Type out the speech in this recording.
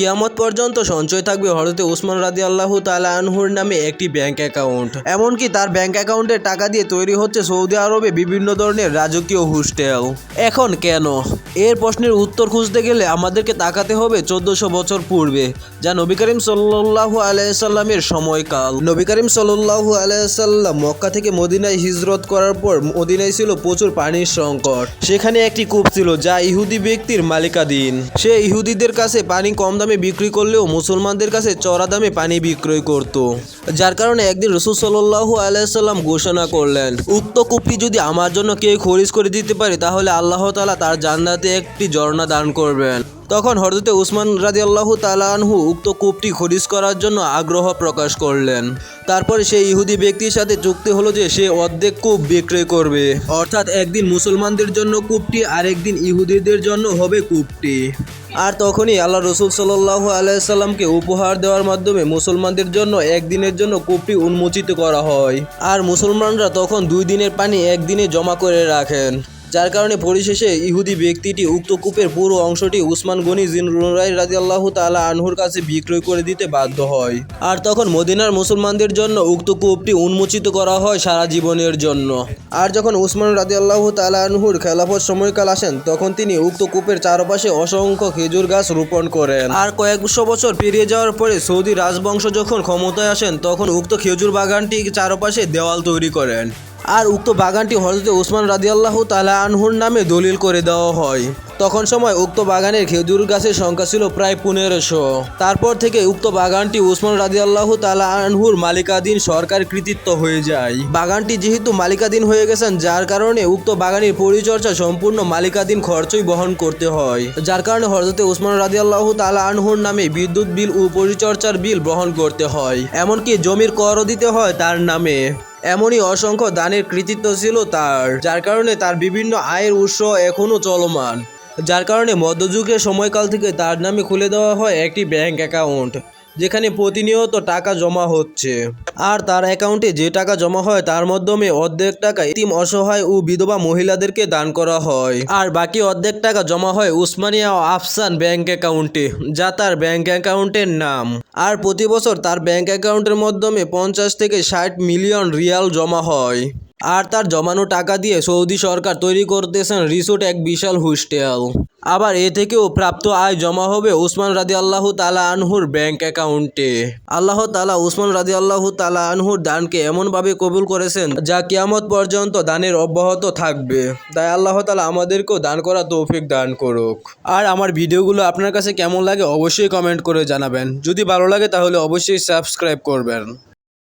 কিয়ামত পর্যন্ত সঞ্চয় থাকবে হরতে উসমান রাদি আল্লাহ তালা আনহুর নামে একটি ব্যাংক অ্যাকাউন্ট এমনকি তার ব্যাংক অ্যাকাউন্টে টাকা দিয়ে তৈরি হচ্ছে সৌদি আরবে বিভিন্ন ধরনের রাজকীয় হোস্টেল এখন কেন? এর প্রশ্নের উত্তর খুঁজতে গেলে আমাদেরকে তাকাতে হবে চোদ্দশো বছর পূর্বে, যা নবী করিম সাল্লাহ আলাইসাল্লামের সময়কাল। নবী করিম সাল্লাহ আলাইসাল্লাম মক্কা থেকে মদিনায় হিজরত করার পর মদিনায় ছিল প্রচুর পানির সংকট। সেখানে একটি কূপ ছিল যা ইহুদি ব্যক্তির মালিকাধীন সে ইহুদিদের কাছে পানি কম দামে বিক্রি করলেও মুসলমানদের কাছে চড়া দামে পানি বিক্রয় করত, যার কারণে একদিন রসুল সাল্লাহু আলাইসাল্লাম ঘোষণা করলেন, উক্ত কূপটি যদি আমার জন্য কেউ খরিজ করে দিতে পারে, তাহলে আল্লাহ তালা তার জান্নাতে একটি ঝর্ণা দান করবেন। তখন হরদতে উসমান রাজি আল্লাহ তালানহু উক্ত কূপটি খরিজ করার জন্য আগ্রহ প্রকাশ করলেন। তারপরে সেই ইহুদি ব্যক্তির সাথে চুক্তি হলো যে সে অর্ধেক কূপ বিক্রয় করবে। অর্থাৎ একদিন মুসলমানদের জন্য কূপটি, আরেকদিন ইহুদিদের জন্য হবে কূপটি। আর তখনই আল্লাহ রসুল সাল্লাহ আলাইসাল্লামকে উপহার দেওয়ার মাধ্যমে মুসলমানদের জন্য একদিনের জন্য কূপটি উন্মোচিত করা হয়। আর মুসলমানরা তখন দুই দিনের পানি একদিনে জমা করে রাখেন। যার কারণে পরিশেষে ইহুদি ব্যক্তিটি উক্ত কূপের পুরো অংশটি উসমান গনি জিনুরাই রাজি আল্লাহ তালা আনহুর কাছে বিক্রয় করে দিতে বাধ্য হয়। আর তখন মদিনার মুসলমানদের জন্য উক্ত কূপটি উন্মোচিত করা হয় সারা জীবনের জন্য। আর যখন উসমান রাজি আল্লাহ তালা আনহুর খেলাফত সময়কাল আসেন, তখন তিনি উক্ত কূপের চারপাশে অসংখ্য খেজুর গাছ রোপণ করেন। আর কয়েকশো বছর পেরিয়ে যাওয়ার পরে সৌদি রাজবংশ যখন ক্ষমতায় আসেন, তখন উক্ত খেজুর বাগানটি চারপাশে দেওয়াল তৈরি করেন। আর উক্ত বাগানটি হজরত উসমান রাদিয়াল্লাহ তালা আনহুর নামে দলিল করে দেওয়া হয়। তখন সময় উক্ত বাগানের খেজুর গাছের সংখ্যা ছিল প্রায় পনেরোশো। তারপর থেকে উক্ত বাগানটি উসমান রাদিয়াল্লাহ তালা আনহুর মালিকাধীন সরকার কৃতিত্ব হয়ে যায়। বাগানটি যেহেতু মালিকাধীন হয়ে গেছেন, যার কারণে উক্ত বাগানের পরিচর্যা সম্পূর্ণ মালিকাধীন খরচই বহন করতে হয়। যার কারণে হজরতে উসমান রাদিয়াল্লাহ তালা আনহুর নামে বিদ্যুৎ বিল ও পরিচর্যার বিল বহন করতে হয়। এমনকি জমির করও দিতে হয় তার নামে। এমনই অসংখ্য দানের কৃতিত্ব ছিল তার, যার কারণে তার বিভিন্ন আয়ের উৎস এখনও চলমান। যার কারণে মধ্যযুগের সময়কাল থেকে তার নামে খুলে দেওয়া হয় একটি ব্যাঙ্ক অ্যাকাউন্ট। যেখানে প্রতিনিয়ত টাকা জমা হচ্ছে। আর তার অ্যাকাউন্টে যে টাকা জমা হয়, তার মাধ্যমে অর্ধেক টাকা ইতিম অসহায় ও বিধবা মহিলাদেরকে দান করা হয়। আর বাকি অর্ধেক টাকা জমা হয় উসমানিয়া ও আফসান ব্যাংক অ্যাকাউন্টে যা তার ব্যাংক অ্যাকাউন্টের নাম। আর প্রতি বছর তার ব্যাংক অ্যাকাউন্টের মাধ্যমে পঞ্চাশ থেকে ষাট মিলিয়ন রিয়াল জমা হয়। আর তার জমানো টাকা দিয়ে সৌদি সরকার তৈরি করতেছেন রিসোর্ট এক বিশাল হোস্টেল। আবার এ থেকেও প্রাপ্ত আয় জমা হবে উসমান রাজি আল্লাহ তালা আনহুর ব্যাংক অ্যাকাউন্টে। আল্লাহ তালা উসমান রাজি আল্লাহ তালা আনহুর দানকে এমনভাবে কবুল করেছেন যা কিয়ামত পর্যন্ত দানের অব্যাহত থাকবে। তাই আল্লাহ তালা আমাদেরকেও দান করা তৌফিক দান করুক। আর আমার ভিডিওগুলো আপনার কাছে কেমন লাগে অবশ্যই কমেন্ট করে জানাবেন। যদি ভালো লাগে তাহলে অবশ্যই সাবস্ক্রাইব করবেন।